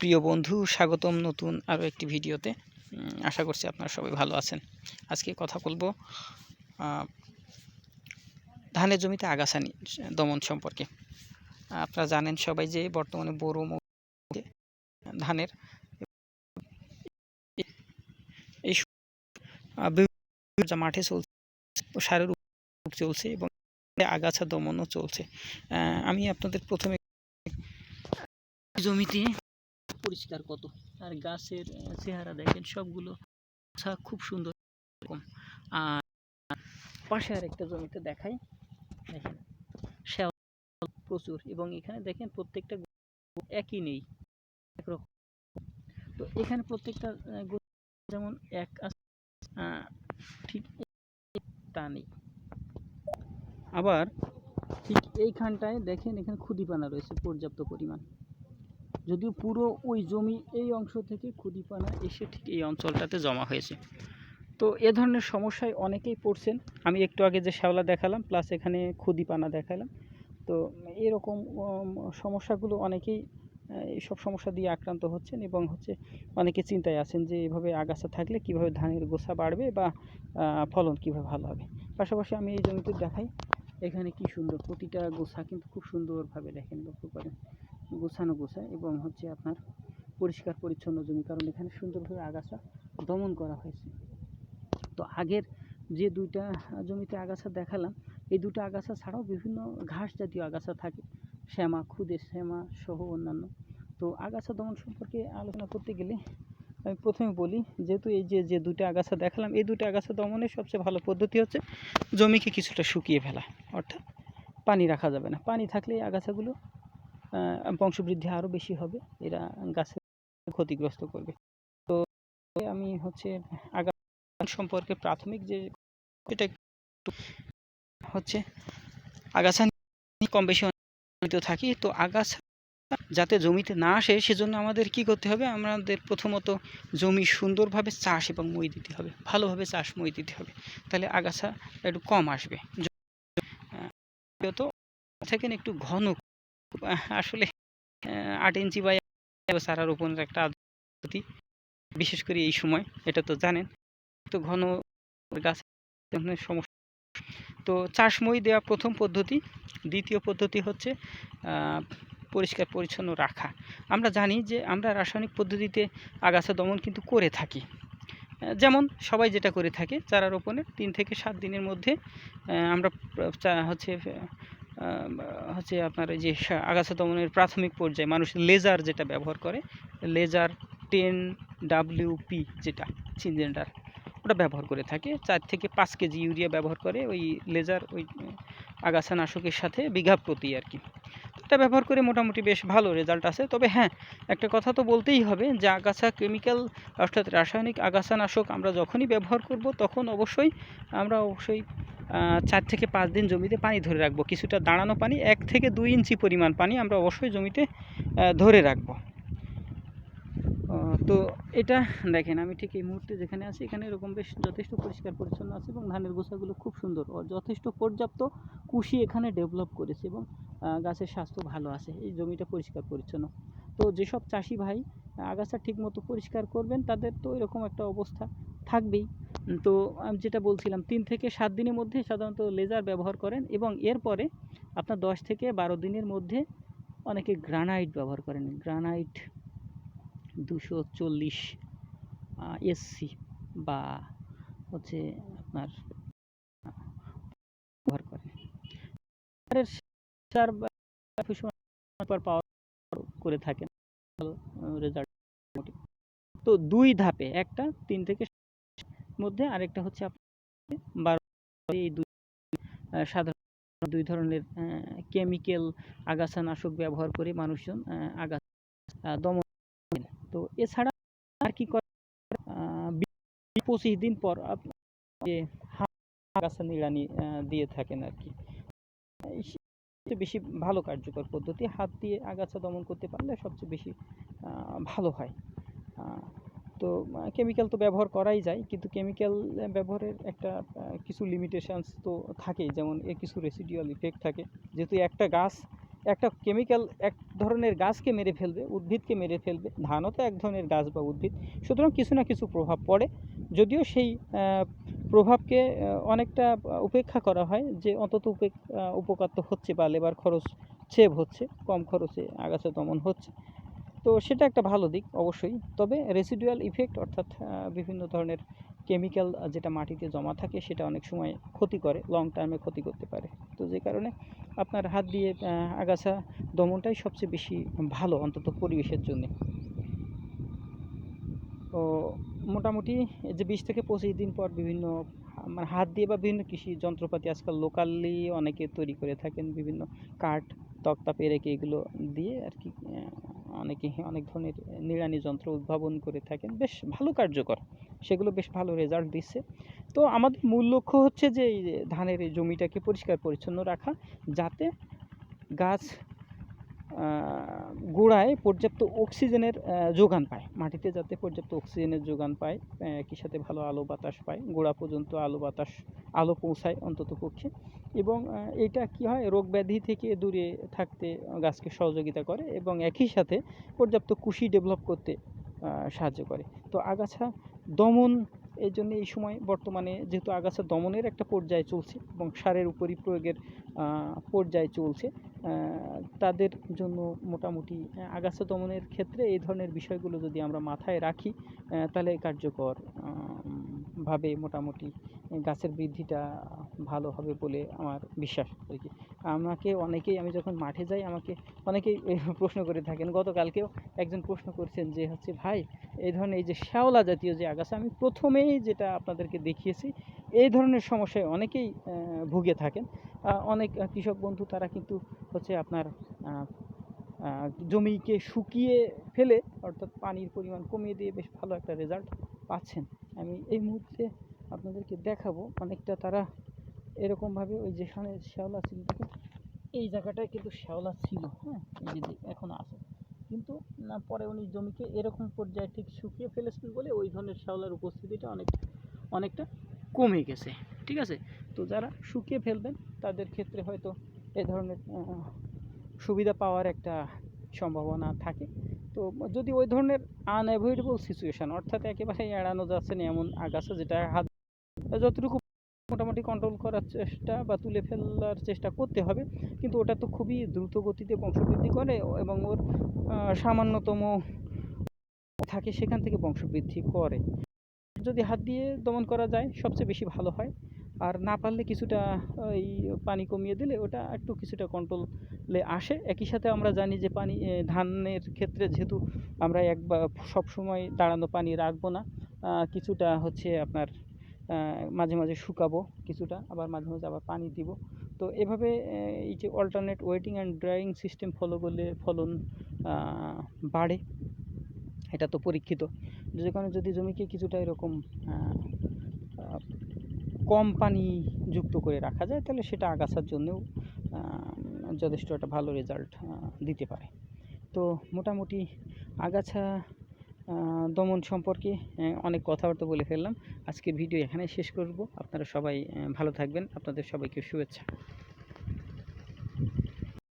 প্রিয় বন্ধু, স্বাগতম নতুন আরও একটি ভিডিওতে। আশা করছি আপনারা সবাই ভালো আছেন। আজকে কথা বলব ধানের জমিতে আগাছা দমন সম্পর্কে। আপনারা জানেন সবাই যে বর্তমানে বোরো ধানের এই মাঠে চলছে, সারের চলছে এবং আগাছা দমনও চলছে। আমি আপনাদের প্রথমে জমিতে পরিষ্কার কত? আর গাছের চেহারা দেখেন সবগুলো খুব সুন্দর এরকম। আর পাশে আরেকটা জমিতে দেখাই। দেখেন শ্যাওলা প্রচুর এবং এখানে দেখেন প্রত্যেকটা একই নেই, একরকম। তো এখানে প্রত্যেকটা যেমন এক ঠিক তা নেই। আবার ঠিক এইখানটায় দেখেন এখানে খুদিপানা রয়েছে পর্যাপ্ত পরিমাণ। যদিও পুরো ওই জমি এই অংশ থেকে খুদিপানা এসে ঠিক এই অঞ্চলটাতে জমা হয়েছে। তো এ ধরনের সমস্যায় অনেকেই পড়ছেন। আমি একটু আগে যে শ্যাওলা দেখালাম প্লাস এখানে খুদিপানা দেখালাম। তো এরকম সমস্যাগুলো অনেকেই এইসব সমস্যা দিয়ে আক্রান্ত হচ্ছেন এবং হচ্ছে অনেকে চিন্তায় আছেন যে এভাবে আগাছা থাকলে কীভাবে ধানের গোছা বাড়বে বা ফলন কীভাবে ভালো হবে। পাশাপাশি আমি এই জমিতে দেখাই, এখানে কি সুন্দর প্রতিটা গোছা কিন্তু খুব সুন্দরভাবে দেখেন লক্ষ্য করেন। গোছানো গোছা এবং হচ্ছে আপনার পরিষ্কার পরিচ্ছন্ন জমি, কারণ এখানে সুন্দরভাবে আগাছা দমন করা হয়েছে। তো আগের যে দুইটা জমিতে আগাছা দেখালাম, এই দুটো আগাছা ছাড়াও বিভিন্ন ঘাস জাতীয় আগাছা থাকে, শ্যামা খুদে শ্যামা সহ অন্যান্য। তো আগাছা দমন সম্পর্কে আলোচনা করতে গেলে আমি প্রথমে বলি, যেহেতু এই যে যে দুটো আগাছা দেখালাম, এই দুটো আগাছা দমনের সবচেয়ে ভালো পদ্ধতি হচ্ছে জমিকে কিছুটা শুকিয়ে ফেলা, অর্থাৎ পানি রাখা যাবে না। পানি থাকলে আগাছাগুলো বংশবৃদ্ধি আরও বেশি হবে, এরা গাছের ক্ষতিগ্রস্ত করবে। তো আমি হচ্ছে আগাছা সম্পর্কে প্রাথমিক যে এটা হচ্ছে আগাছা কম বেশি জড়িত থাকি। তো আগাছা যাতে জমিতে না আসে, সেজন্য আমাদের কি করতে হবে? আমাদের প্রথমত জমি সুন্দরভাবে চাষ এবং মই দিতে হবে, ভালোভাবে চাষ মই দিতে হবে। তাহলে আগাছা একটু কম আসবে। থাকেন একটু ঘন আসলে আট ইঞ্চি বা চারা রোপণের একটা পদ্ধতি বিশেষ করে এই সময়, এটা তো জানেন। তো ঘন গাছ সমস্যা তো চাষময় দেওয়া প্রথম পদ্ধতি, দ্বিতীয় পদ্ধতি হচ্ছে পরিষ্কার পরিচ্ছন্ন রাখা। আমরা জানি যে আমরা রাসায়নিক পদ্ধতিতে আগাছা দমন কিন্তু করে থাকি। যেমন সবাই যেটা করে থাকে চারা রোপণের তিন থেকে সাত দিনের মধ্যে আমরা হচ্ছে হচ্ছে আপনার যে আগাছা দমনের প্রাথমিক পর্যায়ে মানুষ লেজার যেটা ব্যবহার করে লেজার টেন ডাব্লিউপি যেটা সিনজেন্ডার ওটা ব্যবহার করে থাকে। চার থেকে পাঁচ কেজি ইউরিয়া ব্যবহার করে ওই লেজার ওই আগাছা নাশকের সাথে বিঘা প্রতি আর কি। এটা ব্যবহার করে মোটামুটি বেশ ভালো রেজাল্ট আছে। তবে হ্যাঁ একটা কথা তো বলতেই হবে যে আগাছা কেমিক্যাল অর্থাৎ রাসায়নিক আগাছা নাশক আমরা যখনই ব্যবহার করব তখন অবশ্যই আমরা অবশ্যই চার থেকে পাঁচ দিন জমিতে পানি ধরে রাখব। কিছুটা দাঁড়ানো পানি, এক থেকে দুই ইঞ্চি পরিমাণ পানি আমরা অবশ্যই জমিতে ধরে রাখব। তো এটা দেখেন, আমি ঠিক এই মুহূর্তে যেখানে আছি, এখানে এরকম বেশ যথেষ্ট পরিষ্কার পরিচ্ছন্ন আছে এবং ধানের গোছাগুলো খুব সুন্দর। ও যথেষ্ট পর্যাপ্ত কুশি এখানে ডেভেলপ করেছে এবং গাছের স্বাস্থ্য ভালো আছে। এই জমিটা পরিষ্কার পরিচ্ছন্ন। তো যেসব চাষি ভাই আগাছা ঠিকমতো পরিষ্কার করবেন, তাদের তো এরকম একটা অবস্থা। থাকবেই। তো আমি যেটা বলছিলাম, তিন থেকে সাত দিনের মধ্যে সাধারণত লেজার ব্যবহার করেন এবং এরপরে আপনার দশ থেকে বারো দিনের মধ্যে অনেকে গ্রানাইট ব্যবহার করেন। গ্রানাইট দুশো চল্লিশ এসসি বা হচ্ছে আপনার ব্যবহার করেন। পাওয়ার করে থাকেন রেজাল্ট তো দুই ধাপে, একটা তিন থেকে মধ্যে আরেকটা হচ্ছে এই দুই সাধারণ দুই ধরনের কেমিক্যাল আগাছা নাশক ব্যবহার করে মানুষজন আগাছা দমন। তো এছাড়া আর কি করে পঁচিশ দিন পর আগাছা নিড়ানি দিয়ে থাকেন আর কি বেশি ভালো কার্যকর পদ্ধতি, হাত দিয়ে আগাছা দমন করতে পারলে সবচেয়ে বেশি ভালো হয় তো কেমিক্যাল তো ব্যবহার করাই যায়, কিন্তু কেমিক্যাল ব্যবহারের একটা কিছু লিমিটেশনস তো থাকেই, যেমন এর কিছু রেসিডিউয়াল ইফেক্ট থাকে। যেহেতু একটা গাছ, একটা কেমিক্যাল এক ধরনের গাছকে মেরে ফেলবে, উদ্ভিদকে মেরে ফেলবে, ধানও তো এক ধরনের গাছ বা উদ্ভিদ, সুতরাং কিছু না কিছু প্রভাব পড়ে। যদিও সেই প্রভাবকে অনেকটা উপেক্ষা করা হয় যে অন্তত উপেক উপকার তো হচ্ছে বা লেবার খরচ সেভ হচ্ছে, কম খরচে আগাছা দমন হচ্ছে। তো সেটা একটা ভালো দিক অবশ্যই। তবে রেসিডুয়াল ইফেক্ট অর্থাৎ বিভিন্ন ধরনের কেমিক্যাল যেটা মাটিতে জমা থাকে সেটা অনেক সময় ক্ষতি করে লং টার্মে ক্ষতি করতে পারে। তো যে কারণে আপনার হাত দিয়ে আগাছা দমনটাই সবচেয়ে বেশি ভালো অন্তত পরিবেশের জন্য। তো মোটামুটি এই যে বিশ থেকে পঁচিশ দিন পর বিভিন্ন মানে হাত দিয়ে বা বিভিন্ন কৃষি যন্ত্রপাতি আজকাল লোকালি অনেকে তৈরি করে থাকেন, বিভিন্ন কাঠ, তক্তা, পেরেকে এগুলো দিয়ে আর কি অনেকে অনেক ধরনের নিড়ানি যন্ত্র উদ্ভাবন করে থাকেন, বেশ ভালো কার্যকর। সেগুলো বেশ ভালো রেজাল্ট দিচ্ছে। তো আমাদের মূল লক্ষ্য হচ্ছে যে, এই ধানের এই জমিটাকে পরিষ্কার পরিচ্ছন্ন রাখা, যাতে গাছ গোড়ায় পর্যাপ্ত অক্সিজেনের যোগান পায়। মাটিতে যাতে পর্যাপ্ত অক্সিজেনের যোগান পায় একই সাথে ভালো আলো বাতাস পায়। গোড়া পর্যন্ত আলো বাতাস, আলো পৌঁছায় অন্তত পক্ষে এবং এটা কি হয়? রোগ ব্যাধি থেকে দূরে থাকতে গাছকে সহযোগিতা করে এবং একই সাথে পর্যাপ্ত কুশি ডেভেলপ করতে সাহায্য করে। তো আগাছা দমন এই জন্য এই সময় বর্তমানে যেহেতু আগাছা দমনের একটা পর্যায়ে চলছে এবং সারের উপরই প্রয়োগের পর্যায়ে চলছে তাদের জন্য মোটামুটি আগাছা দমনের ক্ষেত্রে এই ধরনের বিষয়গুলো যদি আমরা মাথায় রাখি তাহলে কার্যকর ভাবে মোটামুটি গাছের বৃদ্ধিটা ভালো হবে বলে আমার বিশ্বাস আর কি। আমাকে অনেকেই, আমি যখন মাঠে যাই, আমাকে অনেকেই প্রশ্ন করে থাকেন। গতকালকেও একজন প্রশ্ন করছেন যে হচ্ছে, ভাই, এই ধরনের এই যে শ্যাওলা জাতীয় যে আগাছা, আমি প্রথমেই যেটা আপনাদেরকে দেখিয়েছি, এই ধরনের সমস্যায় অনেকেই ভুগে থাকেন। অনেক কৃষক বন্ধু তারা কিন্তু হচ্ছে আপনার জমিকে শুকিয়ে ফেলে, অর্থাৎ পানির পরিমাণ কমিয়ে দিয়ে বেশ ভালো একটা রেজাল্ট পাচ্ছেন। আমি এই মুহূর্তে আপনাদেরকে দেখাবো। অনেকটা তারা এরকমভাবে ওই যেখানে শ্যাওলা ছিল এই জায়গাটায় কিন্তু শ্যাওলা ছিল হ্যাঁ? এই যে আছে। কিন্তু না, পরে উনি জমিকে এরকম পর্যায়ে ঠিক শুকিয়ে ফেলেছিলেন বলে ওই ধরনের শ্যাওলার উপস্থিতিটা অনেক, অনেকটা কমে গেছে, ঠিক আছে? তো যারা শুকিয়ে ফেলবেন, তাদের ক্ষেত্রে হয়তো এ ধরনের সুবিধা পাওয়ার একটা সম্ভাবনা থাকে। তো যদি ওই ধরনের আনঅ্যাভয়েডেবল সিচুয়েশন অর্থাৎ একেবারে এড়ানো যাচ্ছে না, এমন আগাছা যেটা হাত যতটুকু মোটামুটি কন্ট্রোল করার চেষ্টা বা তুলে ফেলার চেষ্টা করতে হবে, কিন্তু ওটা তো খুবই দ্রুত গতিতে বংশবৃদ্ধি করে এবং ওর সামান্যতম থাকে সেখান থেকে বংশবৃদ্ধি করে। যদি হাত দিয়ে দমন করা যায়, সবচেয়ে বেশি ভালো হয়। আর না পারলে কিছুটা, ওই পানি কমিয়ে দিলে ওটা একটু কিছুটা কন্ট্রোলে আসে। একই সাথে আমরা জানি যে পানি ধানের ক্ষেত্রে যেহেতু আমরা একবার সবসময় দাঁড়ানো পানি রাখব না কিছুটা হচ্ছে আপনার মাঝে মাঝে শুকাবো কিছুটা, আবার মাঝে মাঝে আবার পানি দিব। তো এভাবে এই যে alternate wetting and drying system follow করলে ফলন বাড়ে। এটা তো পরীক্ষিত। যে কারণে যদি জমিকে কিছুটা এরকম কম পানি যুক্ত করে রাখা যায়, তাহলে সেটা আগাছার জন্যও যথেষ্ট একটা ভালো রেজাল্ট দিতে পারে। তো মোটামুটি আগাছা দমন সম্পর্কে অনেক কথাবার্তা বলে ফেললাম। আজকের ভিডিও এখানে শেষ করব। আপনারা সবাই ভালো থাকবেন। আপনাদের সবাইকে শুভেচ্ছা।